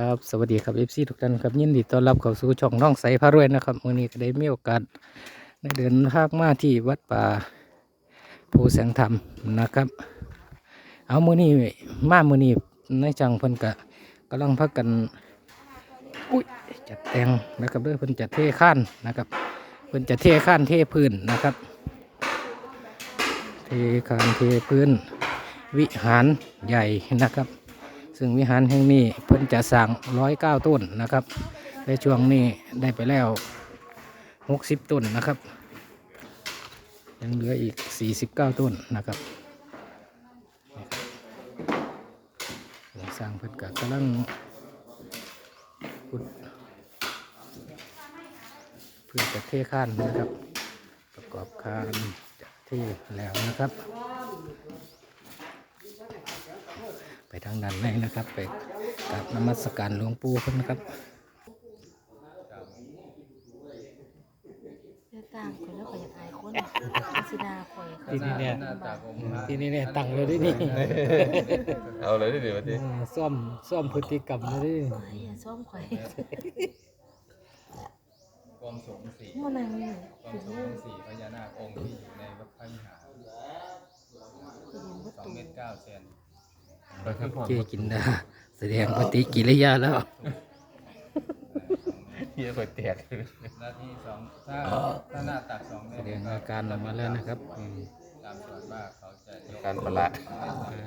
ครับสวัสดีครับเอฟซีทุกท่านครับยินดีต้อนรับเข้าสู่ช่องน้องใสพารวยนะครับวันนี้ก็ได้มีโอกาสได้เดินทางมาที่วัดป่าภูแสงธรรมนะครับ เอามือนี้มามือนี้ในจังเพิ่นกะกำลังพักกันอุ้ยจัดแต่งนะครับด้วยเพิ่นจัดเทข้านนะครับเพิ่นจะเทข้านเทพื้นนะครับ เทข้านเทพื้น วิหารใหญ่นะครับ ซึ่งวิหารแห่งนี้เพิ่นจะสร้างร้อยเก้าต้นนะครับในช่วงนี้ได้ไปแล้วหกสิบต้นนะครับ ยังเหลืออีกสี่สิบเก้าต้นนะครับสร้างเพิ่นกะกำลังขุดเพื่อจะเทข้านนะครับ ประกอบคานจะเทแล้วนะครับ ไปทางด้านในนะครับ ไปกราบนมัสการหลวงปู่เพิ่นนะครับเลือกตั้งคนแล้วข่อยอยากอายคนสิดาข่อยที่นี่เนี่ยหน้าตาองค์พระที่นี่เนี่ยตั้งเลยดินี่เอาเลยดิวันนี้อ่าซ่อมซ่อมพฤติกรรมเลยดิข่อยอย่าซ่อมข่อยกรมสงฆ์สี่มันนั่งนี่กรมสงฆ์สี่พญานาคองค์ที่อยู่ในวัดพระวิหารคือยืนวัดสองตูเมตรเก้าเซน เจกินดาแสดงปฏิกิริยาแล้วเฮียคนแตกหน้าที่สองถ้าถ้าหน้าตักสองเมแสตรดงอาการออกมาแล้วนะครับอืมตามส่วนมากเขาจะยกการประหลาด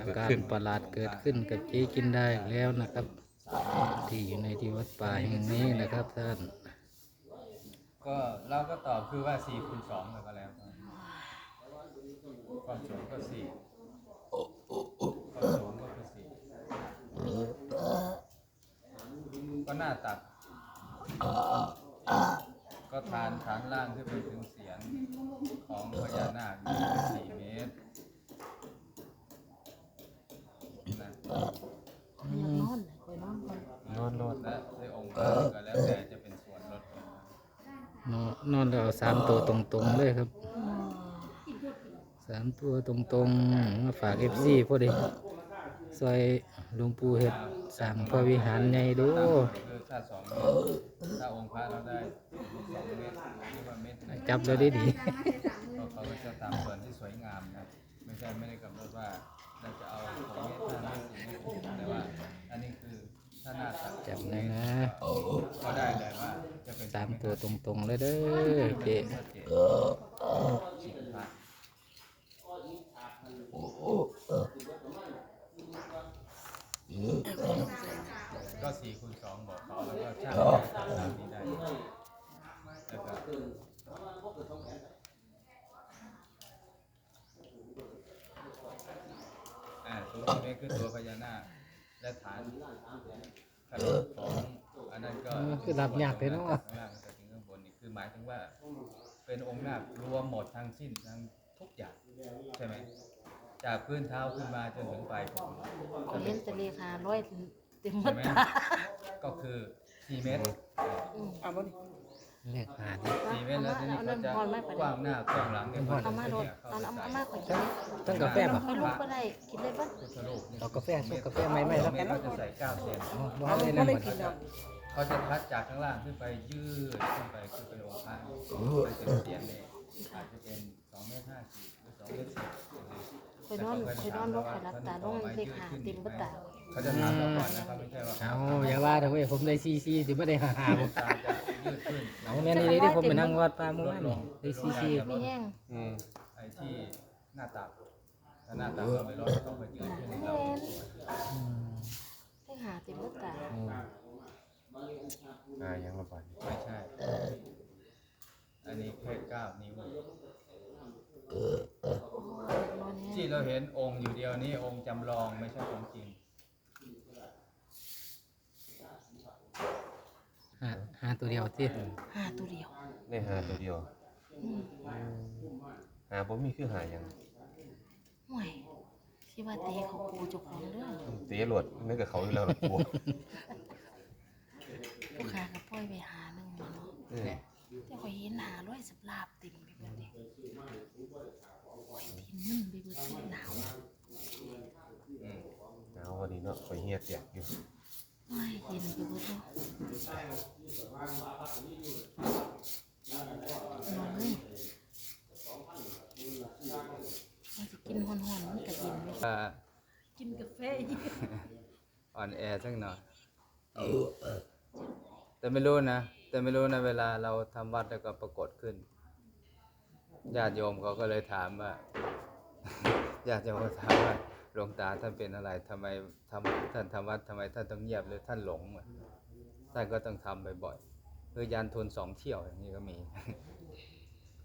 อาการประหลาดเกิดขึ้นกับเจกินได้แล้วนะครับ ที่อยู่ในที่วัดป่าแห่งนี้นะครับท่านก็เราก็ตอบคือว่าสี่คูณสองก็แล้วกันความสูงก็สี่ความสูงก็คือสี่ ก็หน้าตัก ก็ฐานฐานล่างขึ้นไปถึงเสียงของพญานาคอยู่ที่สี่เมตรนะข่อยอยากนอนข่อยนอนก่อนนอนรถและในองค์พระก็แล้วแต่จะเป็นส่วนลดลงมานอนนอนแล้วสามตัวตรงๆเลยครับอืมสามตัวตรงๆมาฝากเอฟซีพอดี ซอยหลวงปู่เฮ็ดสร้างพระวิหารใหญ่ดูถ้าสองเมตรถ้าองค์พระเราได้สองเมตรที่ว่าเมตรไหนจับแล้วดีดีก็เขาก็จะตามส่วนที่สวยงามนะไม่ใช่ไม่ได้กำหนดว่าเราจะเอาสองเมตรห้าเมตรสี่เมตรแต่ว่าอันนี้คือถ้าหน้าตัดจับเลยนะก็ได้เลยว่าจะเป็นสามตัวตรงๆเลยเด้อเจสิบพระ ก็สี่คูณสองบอกเขาแล้วก็ช่างตามนี้ได้แล้วก็อ่าตัวนี้คือตัวพญานาคและฐานขนาดของอันนั้นก็คือรับยากเลยเนาะข้างล่างจนถึงข้างบนนี่คือหมายถึงว่า เป็นองค์นาครวมหมดทั้งสิ้นทั้งทุกอย่างใช่ไหม จากพื้นเท้าขึ้นมาจนถึงปลายผมเห็นแต่เลขาร้อยเต็มหมดตาก็คือ4เมตรอืมเลขหาดิ4เมตรแล้วทีนี้เขาจะกว้างหน้ากว้างหลังเนี่ยมันเอามาโดนเนี่ยเอาไปเอามาขอกินต้องกาแฟป่ะข่อยลูกก็ได้กินได้ป่ะเอากาแฟชงกาแฟไหมไหมแล้วกันเขาจะใส่9เซนบ่ให้นั่นหมดเขาจะพัดจากข้างล่างขึ้นไปยืดขึ้นไปคือเป็นองค์พระมันเป็นเสียงเนี่ยอาจจะเป็น2เมตร50หรือ2เมตร10 ข่อยนอนข่อยนอนนกข่อยรับตาลงเลขาเต็มหมดตาเขาจะถามเราก่อนนะครับไม่ใช่ว่าเอาอย่าว่าแต่เว้ยผมได้ซีซีสิไม่ได้หาหาผมตาจะยืดขึ้นเอาแม่นี่เลยที่ผมไปนั่งวัดป่าเมื่อวานนี่ได้ซีซีไม่แห้งอืมไอ้ที่หน้าตักถ้าหน้าตักเราไม่รอดเราต้องไปยืดขึ้นให้เราเลขาเต็มหมดตาอ่ายังระบาดไม่ใช่ อันนี้แค่เก้านิ้วนอนแห้ ที่งเราเห็นองค์อยู่เดียวนี้องค์จำลองไม่ใช่ของจริงหาหาตัวเดียวสิหาตัวเดียวได้หาตัวเดียวอืมหาบ่มีคือหาหยังห่วยที่ว่าเตะเขาปูเจ้าของเด้อเตะหลวดไม่กับเขาอยู่แล้วล่ะกลัวลูกค้าก็ปล่อยไปหาหนึงเนาะเออแต่ข่อยเห็นหาร้อยสับลาบเต็มไปหมดเลยโอ้ยทีนมึนไปเบิดหนาว อืม หนาววันนี้เนาะ ข่อยเฮียแตกอยู่โอ้ยเย็นไปหมดเลยน้องเอ้ยมันจะกินหอนๆมันก็เย็นเลยอ่ากินกาแฟอีกอ่อนแอสักหน่อยแต่ไม่รู้นะ แต่ไม่รู้นะเวลาเราทำวัดแล้วก็ปรากฏขึ้น ญาติโยมเขาก็เลยถามว่า ญาติโยมก็ถามว่า หลวงตาท่านเป็นอะไรทำไมทำท่านทำวัดทำไมท่านต้องเงียบหรือท่านหลงท่านก็ต้องทำบ่อยๆคือยานทุนสองเที่ยวอย่างนี้ก็มี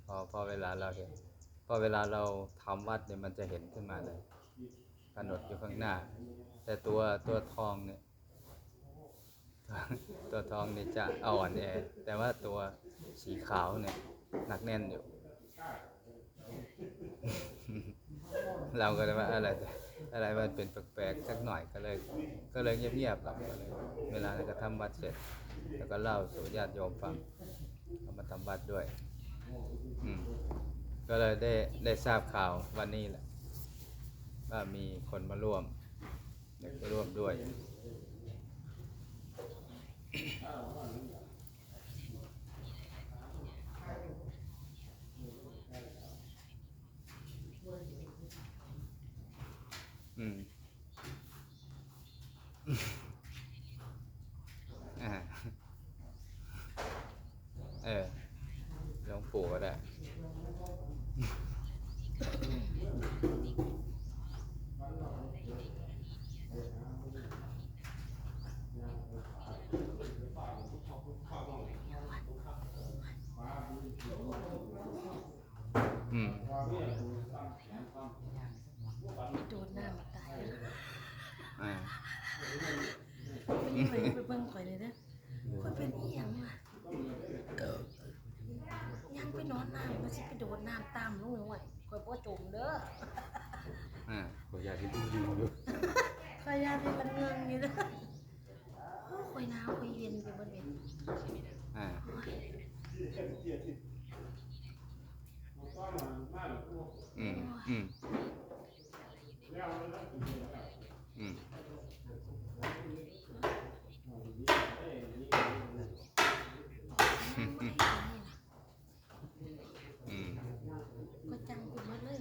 พอพอเวลาเราเห็นพอเวลาเราทำวัดเนี่ยมันจะเห็นขึ้นมาเลยกำหนดอยู่ข้างหน้า แต่ตัวตัวทองเนี่ยตัวทองเนี่ยจะอ่อนแอแต่ว่าตัวสีขาวเนี่ยหนักแน่นอยู่ เราก็เลยว่าอะไร อะไรมันเป็นแปลกๆสักหน่อยก็เลย ก็เลยเงียบๆกับก็เลยเวลาเราก็ทำวัดเสร็จ แล้วก็เล่าสู่ญาติโยมฟังเขามาทำวัดด้วยอืมก็เลยได้ได้ทราบข่าววันนี้แหละว่ามีคนมาร่วมเด็กมาร่วมด้วย อืม อ่าเออหลวงปู่ก็ได้ อืม ไม่ โดนหน้ามาตายแล้วอ่าไปนี่ไปไปเบิ่งข่อยเลยเด้อข่อยเป็นอีหยังวะยังไปนอนน้ำมันสิไปโดนน้ำตามลงหน่อยข่อยบ่จมเด้ออ่าขออยากที่ดูดีอยู่ข่อยยานให้มันเงืองนี่เด้อโอ้ข่อยหนาวข่อยเย็นไปหมดเลย อ่า โอ้ย อืม อืม อืม อืม ก็จังไปหมดเลย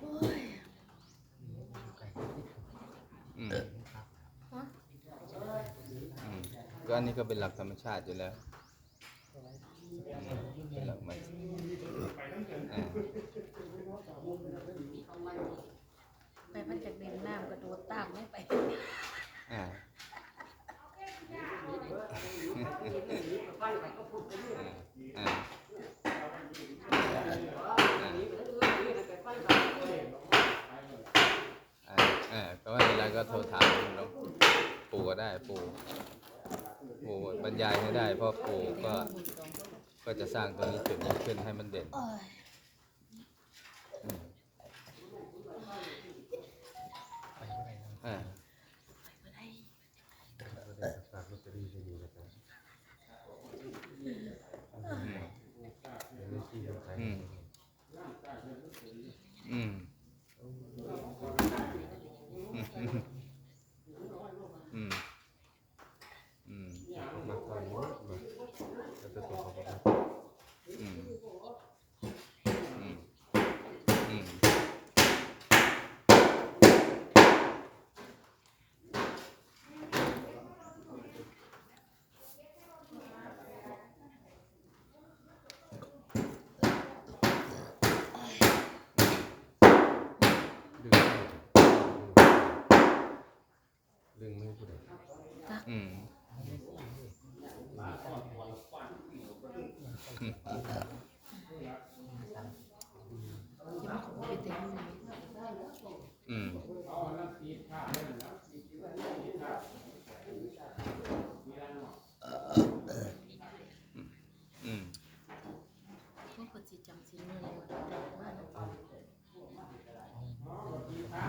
โอ้ย อืม ฮะ อืม ก็อันนี้ก็เป็นหลักธรรมชาติอยู่แล้วอืมเป็นหลักมันอ่าไปมันจากเด่นน้ำกระโดดตามลงไปอ่าอ่าอ่าอ่าก็ไม่เป็นไรก็โทรถามหลวงปู่ก็ได้ปู่ปู่บ รยายให้ได้ เพราะปู่ก็ก็จะสร้างตัวนี้จุดนี้ขึ้นให้มันเด่นโอ้ย อืมอ่า ไปบ่ได้ ได้ฝากลอตเตอรี่ให้ดีนะครับ อืม เดี๋ยวได้ที่ขาย อืม อืม อืม อืม อืม มาตอนนี้มาแล้วจะส่งเขาไป อืม อืม อืม ดึงไม่ให้ผู้ใด อืมอย่ามาขอไปเต็มเลยอืมอืมพวกคนสิจำสิเงินมาแต่ว่า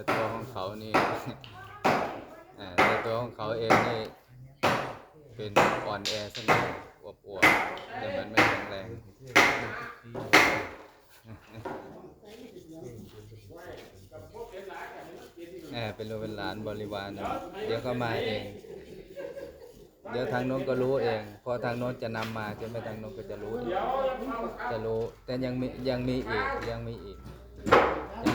แต่ตัวของเขานี่แต่ตัวของเขาเองนี่เป็นอ่อนแอสักหน่อยอวบๆแต่มันไม่แข็งแรงแอบเป็นลูกเป็นหลานบริวาร เดี๋ยวก็มาเอง เดี๋ยวทางโน้นก็รู้เอง พอทางโน้นจะนำมาจะไม่ทางโน้นก็จะรู้จะรู้ แต่ยังมียังมีอีกยังมีอีก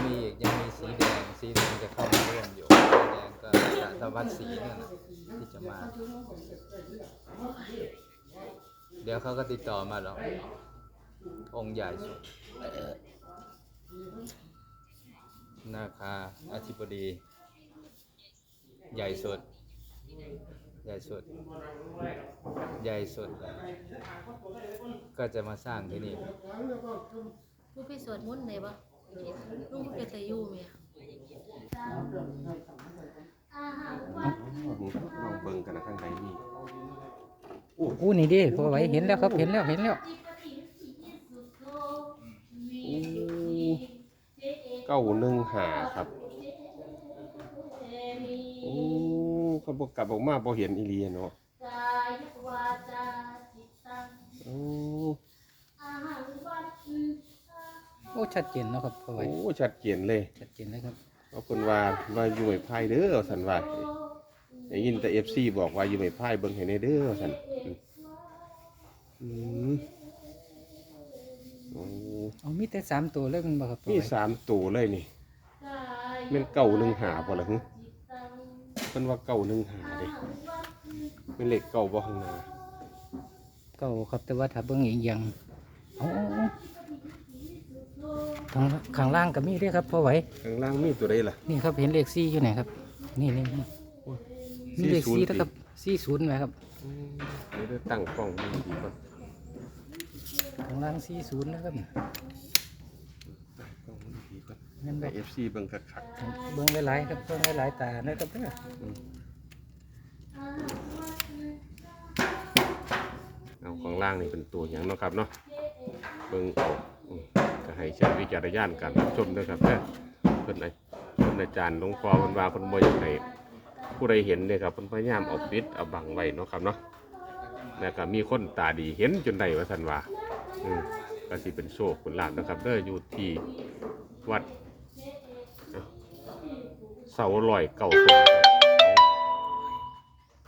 มีอีกยังมีสีแดง สีแดงจะเข้ามาร่วมอยู่ สีแดงก็สารวัตรสีนั่นนะที่จะมา เดี๋ยวเขาก็ติดต่อมาหรอกองค์ใหญ่สุดนาคาอธิบดี ใหญ่สุด ใหญ่สุด ใหญ่สุด ก็จะมาสร้างที่นี่ลูกไปสวดมนต์ไหนบ่ ลูกไปแต่อยู่เมียลองเบิ่งกันนะข้างในนี่อู้นี่ดิพอไหวเห็นแล้วครับเห็นแล้วเห็นแล้วเก้าหนึ่งหาครับโอ้เขาบอกกลับออกมาบ่เห็นอีเลียเนาะกายวาจาจิตตังโอ้อาหังวัด โอ้ชัดเจนเนาะครับพอไหวโอ้ชัดเจนเลยชัดเจนเลยครับเอาคนว่าว่าอยู่ไม่พายเด้อเอาสันว่าได้ยินแต่เอฟซีบอกว่าอยู่ไม่พายเบิ่งให้ในเด้อเอาสันอืมอืมโอ้เอามีแต่สามตัวเลยมันบ่ครับพอมีไหวสามตัวเลยนี่แม่นเก่าหนึ่งหาบ่ล่ะหึเพิ่นว่าเก่าหนึ่งหาเด้เป็นเลขเก่าบ่ข้างหน้า เก็ครับแต่ว่าถ้าเบิ่งอีกอย่างเอา ข้างข้างล่างก็มีเด้วยครับพอไหวข้างล่างมีตัวใดล่ะ นี่ครับเห็นเลขสี่อยู่ไหนครับ นี่นี่นี่มีเลขสี่40 แล้วครับสี่ศูนย์ไหมครับอืมเดี๋ยวได้ตั้งกล้องดีดีก่อนข้างล่างสี่ศูนย์นะครับตั้งกล้องดีก่อนนั่นแบให้บเอฟซีเบิ่งคักเบิ่งหลายๆครับเบิ่งหลายๆตานะครับเด้อๆอืมเอาข้างล่างนี่เป็นตัวอย่างเนาะครับเนาะเบิ่งเอาอืม ก็ให้ใช้วิจารณญาณการรับชมด้วยครับเด้อเพิ่นไอ้เพิ่อนอาจารย์หลวงพ่อเพิ่นว่าเพิ่นบ่อยากให้ผู้ใดเห็นเนี่ยครับเพิ่นพยายามเอาปิดเอาบังไว้เนาะครับเนาะแล้วก็มีคนตาดีเห็นจนได้ว่าซั่นว่าอืมก็สิเป็นโชคเป็นลาภนะครับเด้ออยู่ที่วัดเสาลอยเก่าตรง